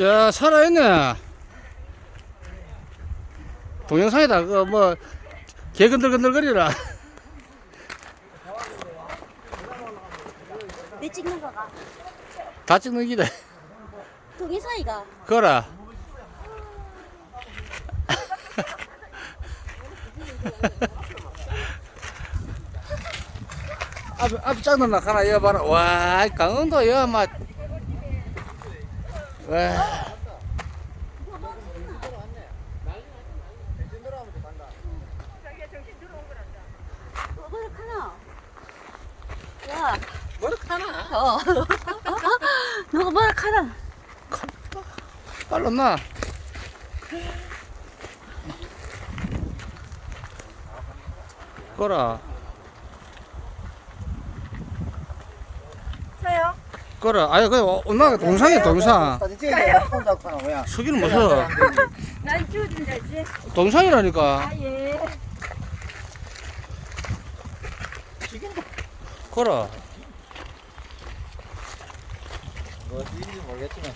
야, 살아있네. 동영상이다. 그, 뭐, 개 건들건들거리라. 내 찍는 거가 다 찍는 기다. 동의사이가 거라. 앞에, 앞에 짝는 나가나, 여 봐라. 와, 강원도, 여, 막. 와. 뭐라 카나. 너가 뭐라 카나 빨랐나? 거라. 거라. 아니, 그, 동상이야, 동상. 사진 손 잡고 하나 뭐야? 속이는 무서워. 난 주워준다 이제 동상이라니까. 아예 거라. 뭐지 모르겠지만